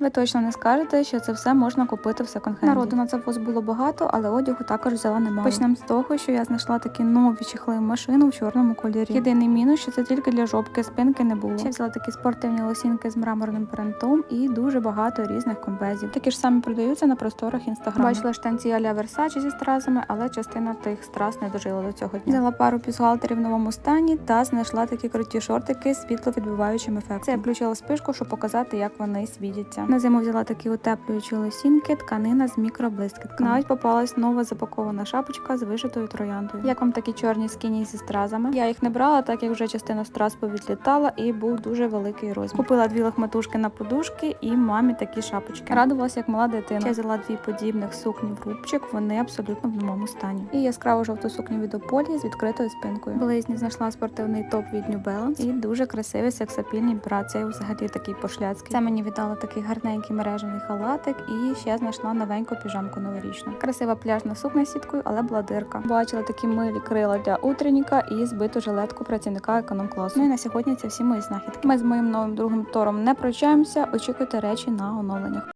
Ви точно не скажете, що це все можна купити в секонд-хенді. Народу на завоз було багато, але одягу також взяла немало. Почнемо з того, що я знайшла такі нові чехли машину в чорному кольорі. Єдиний мінус, що це тільки для жопки, спинки не було. Ще взяла такі спортивні лосінки з мраморним принтом і дуже багато різних комбезів. Такі ж самі продаються на просторах інстаграму. Бачила штанці аля Versace зі стразами, але частина тих страз не дожила до цього дня. Взяла пару пізгалтерів в новому стані та знайшла такі круті шортики з світловідбиваючим ефектом. Це я включила спишку, щоб показати, як вони світяться. На зиму взяла такі утеплюючі лосінки, тканина з мікроблискітками. Навіть попалась нова запакована шапочка з вишитою трояндою. Як вам такі чорні скіні зі стразами? Я їх не брала, так як вже частина страз повідлітала і був дуже великий розмір. Купила дві лохматушки на подушки і мамі такі шапочки. Радувалася як мала дитина. Ще взяла дві подібних сукні в рубчик, вони абсолютно в новому стані. І яскраву жовту сукню від Ополі з відкритою спинкою. Близні знайшла спортивний топ від New Balance і дуже красивий сексапільний брат. Це взагалі такий пошляцький. Це мені віддала такий гарненький мережений халатик і ще знайшла новеньку піжамку новорічну. Красива пляжна сукня з сіткою, але була дирка. Бачила такі милі крила для утренніка і збиту жилетку працівника економ-класу. Ну і на сьогодні це всі мої знахідки. Ми з моїм новим другим тором не прощаємося. Очікуйте речі на оновленнях.